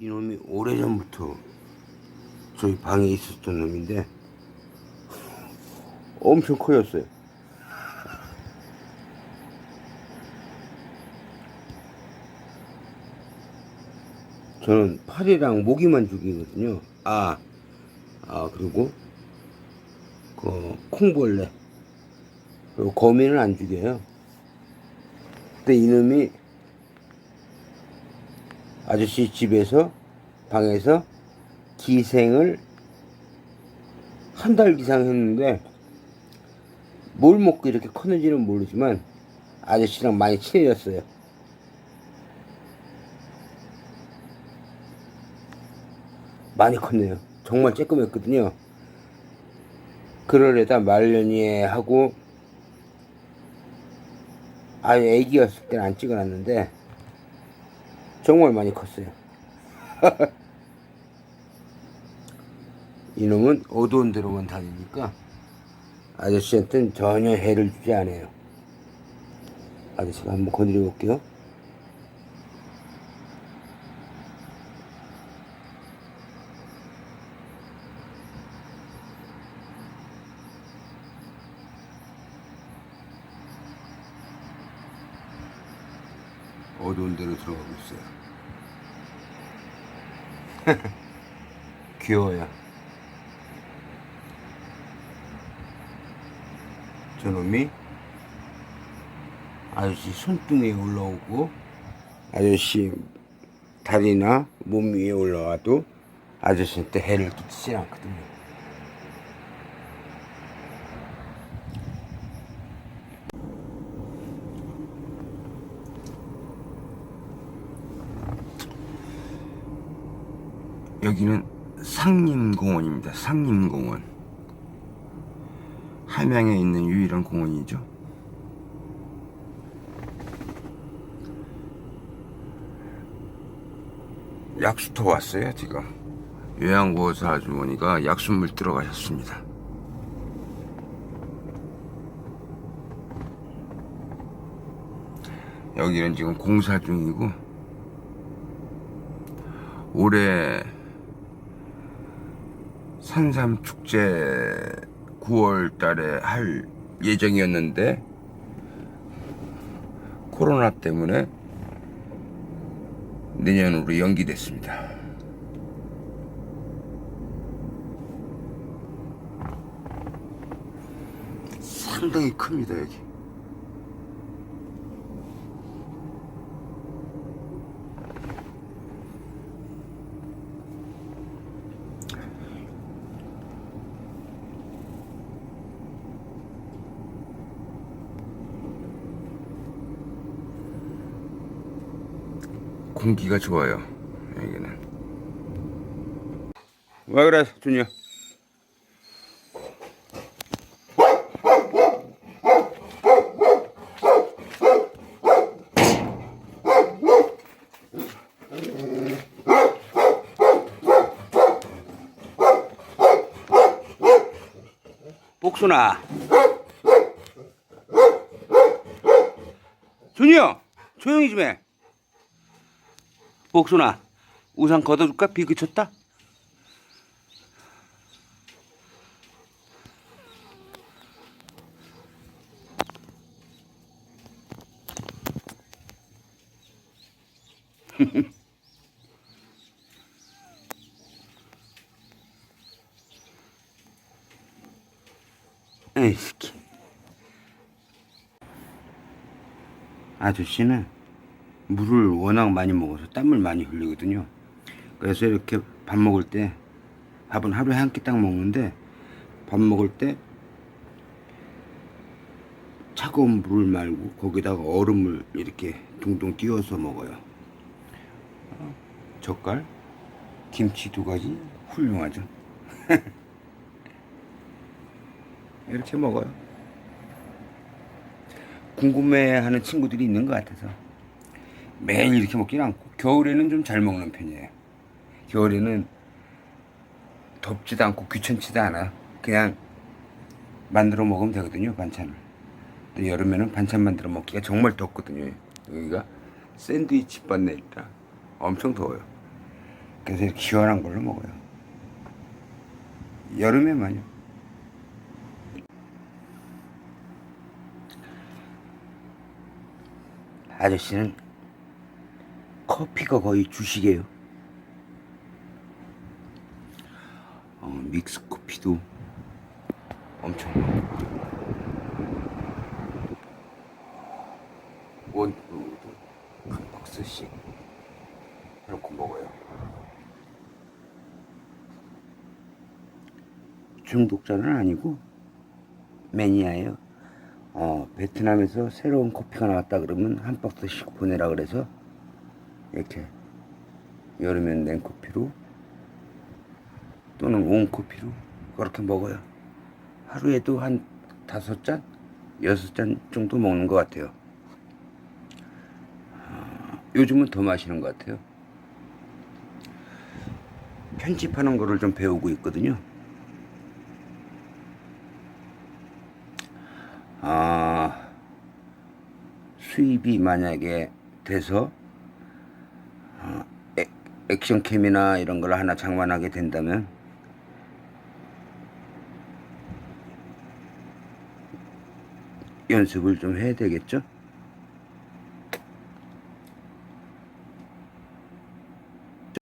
이놈이 오래전부터 저희 방에 있었던 놈인데 엄청 커였어요. 저는 팔이랑 모기만 죽이거든요. 아, 아 그리고 그 콩벌레 그리고 거미는 안 죽여요. 근데 이놈이 아저씨 집에서 방에서 기생을 한 달 이상 했는데 뭘 먹고 이렇게 컸는지는 모르지만 아저씨랑 많이 친해졌어요. 많이 컸네요. 정말 쬐끔했거든요. 그러려다 말년이에 하고 아예 애기였을 때는 안 찍어놨는데 정말 많이 컸어요. 이놈은 어두운 데로만 다니니까 아저씨한테는 전혀 해를 주지 않아요. 아저씨가 한번 건드려 볼게요. 어두운 데로 들어가고 있어요. 귀여워요. 저놈이 아저씨 손등에 올라오고 아저씨 다리나 몸 위에 올라와도 아저씨한테 해를 끼치지 않거든요. 여기는 상림공원입니다. 상림공원. 함양에 있는 유일한 공원이죠. 약수터 왔어요, 지금. 요양보호사 아주머니가 약수물 들어가셨습니다. 여기는 지금 공사 중이고, 올해 산삼 축제 9월 달에 할 예정이었는데 코로나 때문에 내년으로 연기됐습니다. 상당히 큽니다, 여기. 공기가 좋아요. 여기는. 왜 그래, 준이야? 복순아. 준이야, 조용히 좀 해. 복순아 우산 걷어줄까? 비 그쳤다? 에이 새끼 아저씨는 물을 워낙 많이 먹어서 땀을 많이 흘리거든요. 그래서 이렇게 밥 먹을 때 밥은 하루에 한 끼 딱 먹는데 밥 먹을 때 차가운 물을 말고 거기다가 얼음을 이렇게 둥둥 띄워서 먹어요. 어, 젓갈, 김치 두 가지 훌륭하죠. 이렇게 먹어요. 궁금해하는 친구들이 있는 것 같아서. 매일 이렇게 먹지는 않고 겨울에는 좀 잘 먹는 편이에요. 겨울에는 덥지도 않고 귀찮지도 않아. 그냥 만들어 먹으면 되거든요 반찬을. 근데 여름에는 반찬 만들어 먹기가 정말 덥거든요. 여기가 샌드위치 바네리라 엄청 더워요. 그래서 시원한 걸로 먹어요. 여름에만요. 아저씨는 커피가 거의 주식이에요. 어, 믹스 커피도 엄청. 원프로도 한 박스씩 해놓고 먹어요. 중독자는 아니고 매니아예요. 어, 베트남에서 새로운 커피가 나왔다 그러면 한 박스씩 보내라 그래서 이렇게 여름엔 냉커피로 또는 온커피로 그렇게 먹어요. 하루에도 한 다섯 잔, 여섯 잔 정도 먹는 것 같아요. 아, 요즘은 더 마시는 것 같아요. 편집하는 거를 좀 배우고 있거든요. 아, 수입이 만약에 돼서 어, 액- 액션캠이나 이런 걸 하나 장만하게 된다면 연습을 좀 해야 되겠죠?